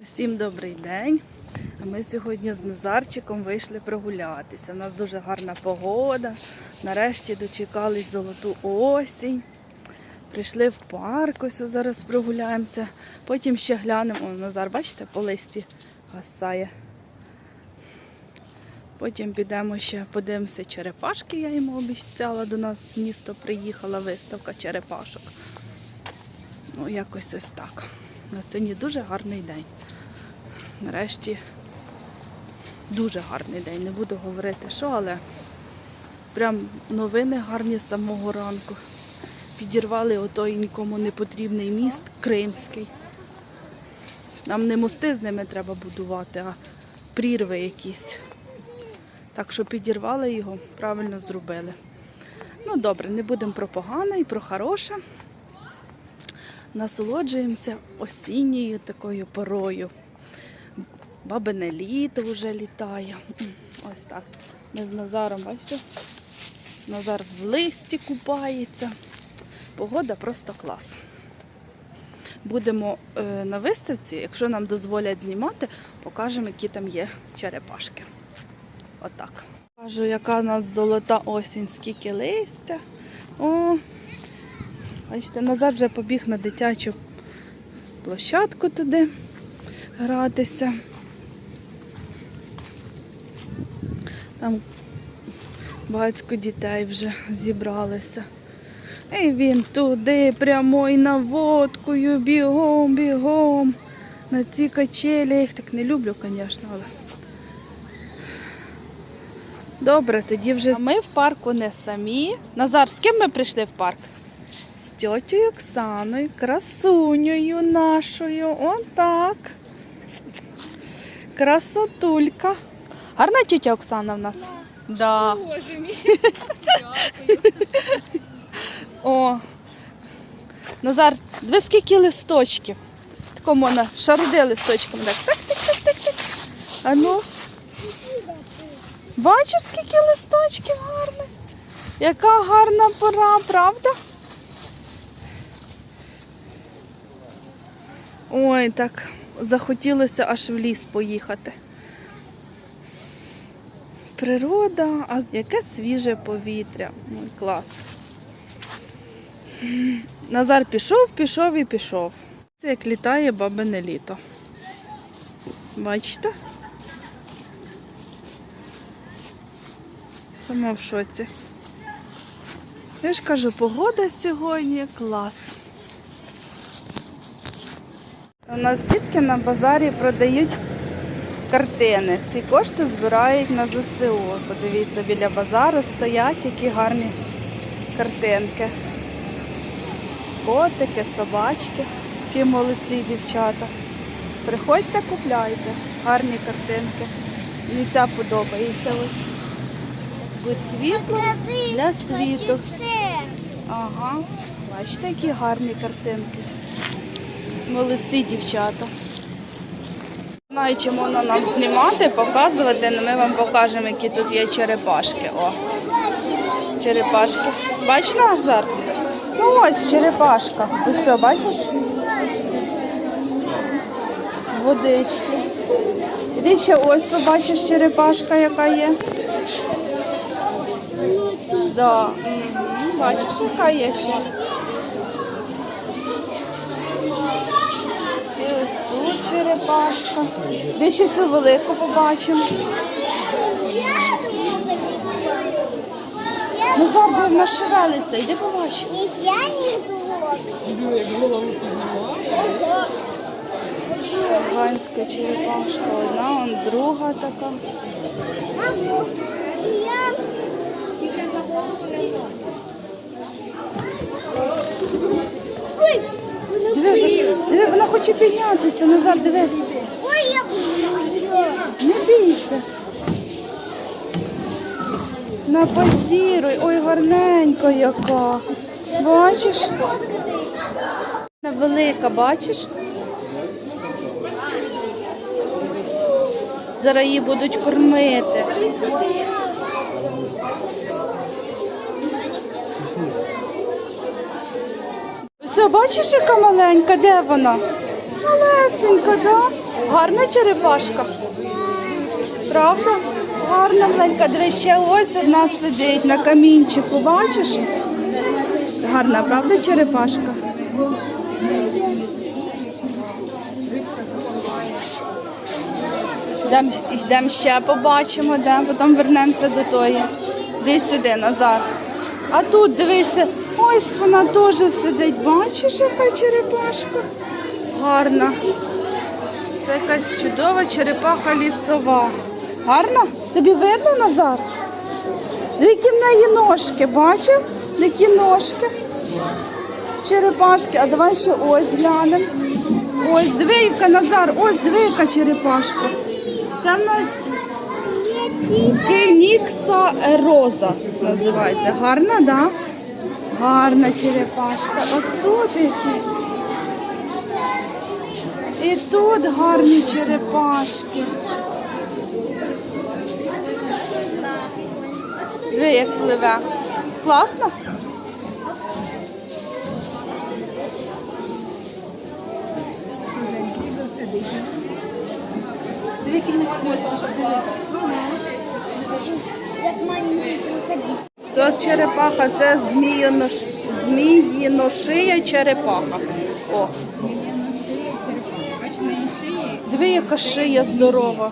Всім добрий день. Ми сьогодні з Назарчиком вийшли прогулятися. У нас дуже гарна погода. Нарешті дочекались золоту осінь. Прийшли в парк, ось зараз прогуляємося. Потім ще глянемо. Назар, бачите, по листі гасає. Потім підемо ще подивимося черепашки. Я йому обіцяла. До нас в місто приїхала виставка черепашок. Ну, якось ось так. На сьогодні дуже гарний день. Нарешті дуже гарний день. Не буду говорити, що, але прям новини гарні з самого ранку. Підірвали отой нікому не потрібний міст Кримський. Нам не мости з ними треба будувати, а прірви якісь. Так що підірвали його, правильно зробили. Ну добре, не будемо про погане і про хороше. Насолоджуємося осінньою такою порою. Бабине літо вже літає. Ось так. Ми з Назаром, бачите? Назар в листі купається. Погода просто клас. Будемо е, на виставці, якщо нам дозволять знімати, покажемо, які там є черепашки. Отак. Кажу, яка у нас золота осінь, скільки листя. О, бачите, Назар вже побіг на дитячу площадку туди гратися. Там багатько дітей вже зібралися. І він туди прямо і наводкою, бігом, бігом. На ці качелі. Їх так не люблю, звісно, але. Добре, тоді вже. Ми в парку не самі. Назар, з ким ми прийшли в парк? З Оксаною, красунею нашою. Отак. Красотулька. Гарна тітя Оксана в нас? Да. Боже мій. О. Назар, диви скільки листочків. Тако можна шаруди листочками. Так, так, так, так, так, так. А ну. Бачиш, скільки листочків гарних? Яка гарна пора, правда? Ой, так захотілося аж в ліс поїхати. Природа, а яке свіже повітря. Ой, клас. Назар пішов, пішов і пішов. Це як літає бабине літо. Бачите? Сама в шоці. Я ж кажу, погода сьогодні клас. У нас дітки на базарі продають картини. Всі кошти збирають на ЗСУ. Подивіться, біля базару стоять які гарні картинки. Котики, собачки, які молодці дівчата. Приходьте, купляйте. Гарні картинки. Мені ця подобається ось. Будь світло для світу. Ага. Бачите, які гарні картинки. Молодці дівчата. Знаю, чи можна нам знімати, показувати, але ми вам покажемо, які тут є черепашки. О, черепашки. Бачиш Назар? Ну ось черепашка. Ось все, бачиш? Водички. Іди ще ось тут бачиш черепашка, яка є. Да. Бачиш, яка є ще. Черепашка. Де ще цю велику побачимо. Ну зараз вона шевелиться, йди побачимо. Нельзя не было. Ганська черепашка, одна, он друга така. Я Ой, воно Диви, диви, вона хоче піднятися, назад, диви. Ой, я буду. Не бійся. Напозіруй, ой, гарненька яка. Бачиш? Вона Велика, бачиш? Зараз її будуть кормити. Все, бачиш, яка маленька, де вона? Малесенька? Да? Гарна черепашка? Правда? Гарна маленька. Дивись, ще ось одна сидить на камінчику, бачиш? Гарна, правда, черепашка? Йдемо йдем ще побачимо, де, потім вернемося до тої. Десь сюди, Назар. А тут дивися, ось вона теж сидить. Бачиш, яка черепашка? Гарна. Це якась чудова черепаха лісова. Гарна? Тобі видно, Назар? Диви, Які в неї ножки, бачив? Які ножки? Черепашки. А давай ще ось глянемо. Ось, диви, яка Назар, ось диви, яка черепашка. Це в нас Фенікса роза називається. Гарна, так? Да? Гарна черепашка. От тут які. І тут гарні черепашки. Диви, як пливе. Класно? Який в щоб дивитися. Як маленький крокодил. Це черепаха, це зміїнош... зміїношия черепаха. О. Диви, яка шия здорова.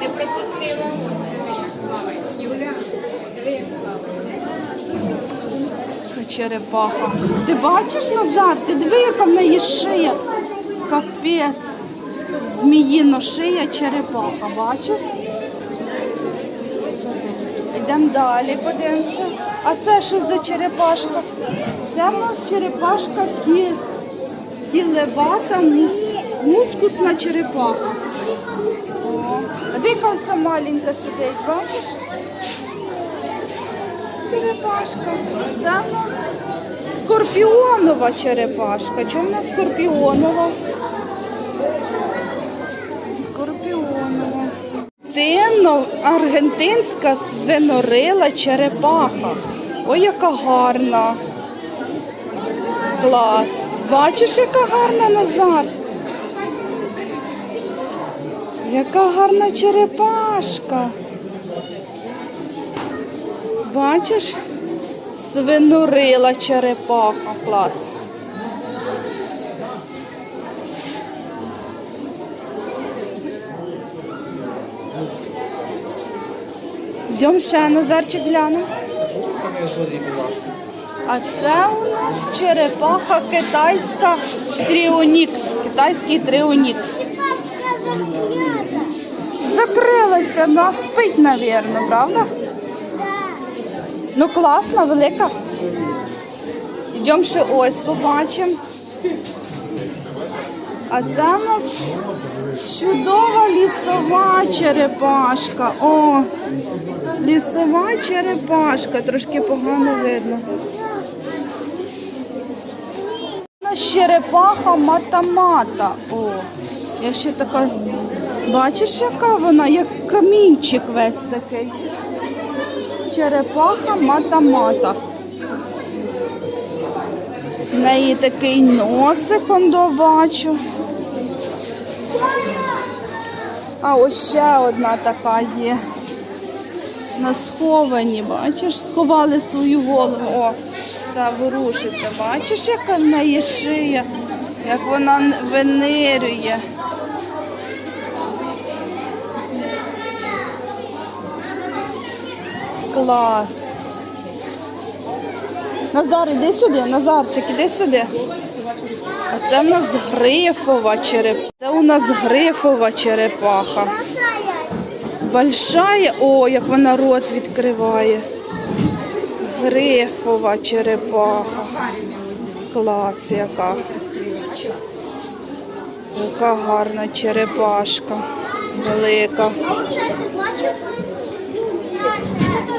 Ти пропустила диви, як плаває. Юля, як плаває. Черепаха. Ти бачиш Назар? Ти диви, яка в неї шия. Капець. Зміїно шия черепаха, бачиш? Йдемо далі, подивимося. А це що за черепашка? Це в нас черепашка кі... кілевата мус... мускусна черепаха. О, а де яка маленька сидить, бачиш? черепашка. Це в нас скорпіонова черепашка. Чому в? Скорпіонова. Тинно аргентинська свинорила черепаха. Ой, яка гарна. Клас. Бачиш, яка гарна Назар? Яка гарна черепашка. Бачиш? Свинорила черепаха. Клас. Йдемо ще Назарчик глянемо. А це у нас черепаха китайська тріонікс. Китайський тріонікс. Закрилася, вона спить, напевно, правда? Ну класна, велика. Йдемо ще ось побачимо. А це у нас чудова лісова черепашка. О, лісова черепашка, трошки погано видно. Черепаха мата-мата. О, я ще така. Бачиш, яка вона, як камінчик весь такий. Черепаха мата-мата. В неї такий носик, он. А ось ще одна така є. На сховані, бачиш, сховали свою голову. О, ця ворушиться. Бачиш, яка в неї шия, як вона винирює. Клас. Назар, іди сюди, Назарчик, іди сюди. А це в нас грифова черепаха. Це у нас грифова черепаха. Большая, о, як вона рот відкриває. Грифова черепаха. Клас яка. Яка гарна черепашка. Велика.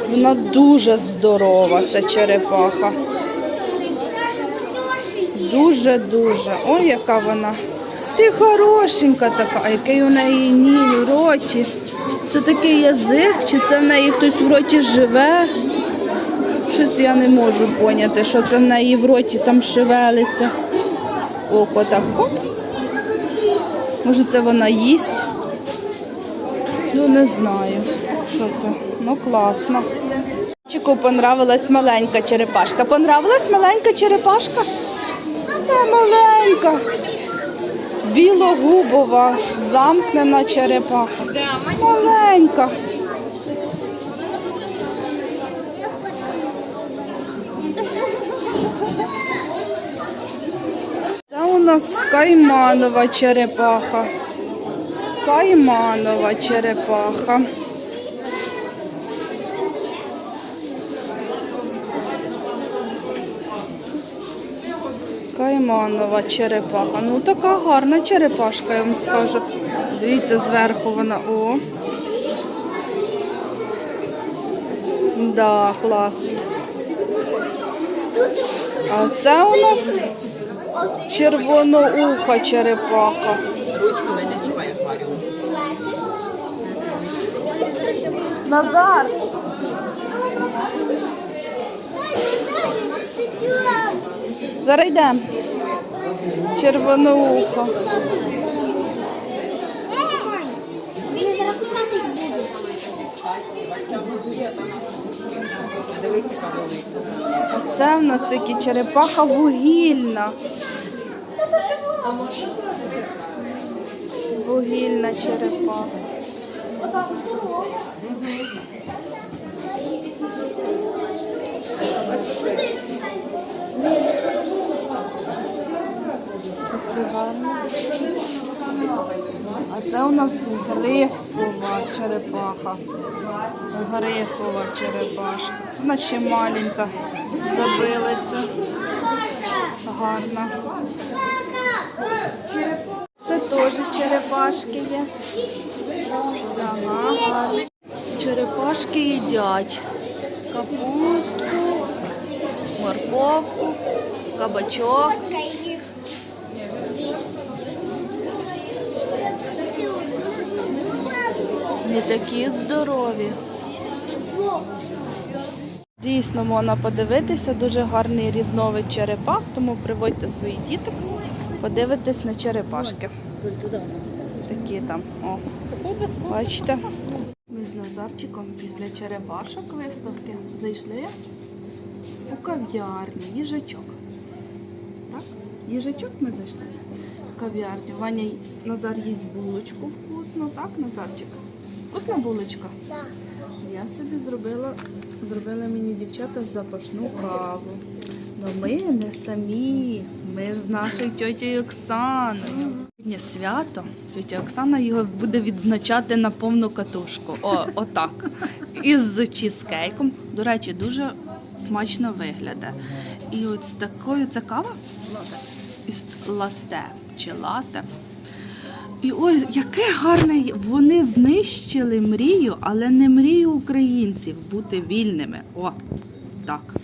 Вона дуже здорова, ця черепаха. Дуже-дуже. Ой, яка вона. Ти хорошенька така, який у неї ні роті. Це такий язик, чи це в неї хтось в роті живе? Щось я не можу поняти, що це в неї в роті там шевелиться. Око так хоп. Може це вона їсть? Ну не знаю, що це. Ну класно. Чику понравилась маленька черепашка. Понравилась маленька черепашка? Та маленька. Білогубова, замкнена черепаха. Маленька. Це у нас кайманова черепаха. Кайманова черепаха. Кайманова черепаха. Ну така гарна черепашка, я вам скажу. Дивіться, зверху вона. О. Да, клас. А це у нас червонouха черепаха. Ручками не чіпай акваріум. Назар! Зараз йдемо. Червоноуха. Це в нас такі черепаха вугільна. Вугільна черепаха. Такі гарні. А це у нас грифова черепаха. Грифова черепашка. Вона ще маленька. Забилася. Гарна. Ще теж черепашки є. Ага. Черепашки їдять капусту, морковку, кабачок. Не такі здорові. Дійсно можна подивитися, дуже гарний різновид черепах, тому приводьте своїх діток, подивитись на черепашки. Такі там. О. Бачите? Ми з Назарчиком після черепашок виставки зайшли у кав'ярню, їжачок. Так? Їжачок ми зайшли в кав'ярню. Ваня Назар їсть булочку вкусно, так, Назарчик? Вкусна булочка? Так. Я собі зробила, зробили мені дівчата запашну каву. Но ми не самі. Ми ж з нашою тьотєю Оксаною. Сьогодні свято. Тьотя Оксана його буде відзначати на повну катушку. О, отак. Із чізкейком. До речі, дуже смачно виглядає. І от з такою це кава? Із лате чи лате. І ось яке гарне, вони знищили мрію, але не мрію українців бути вільними. О, так.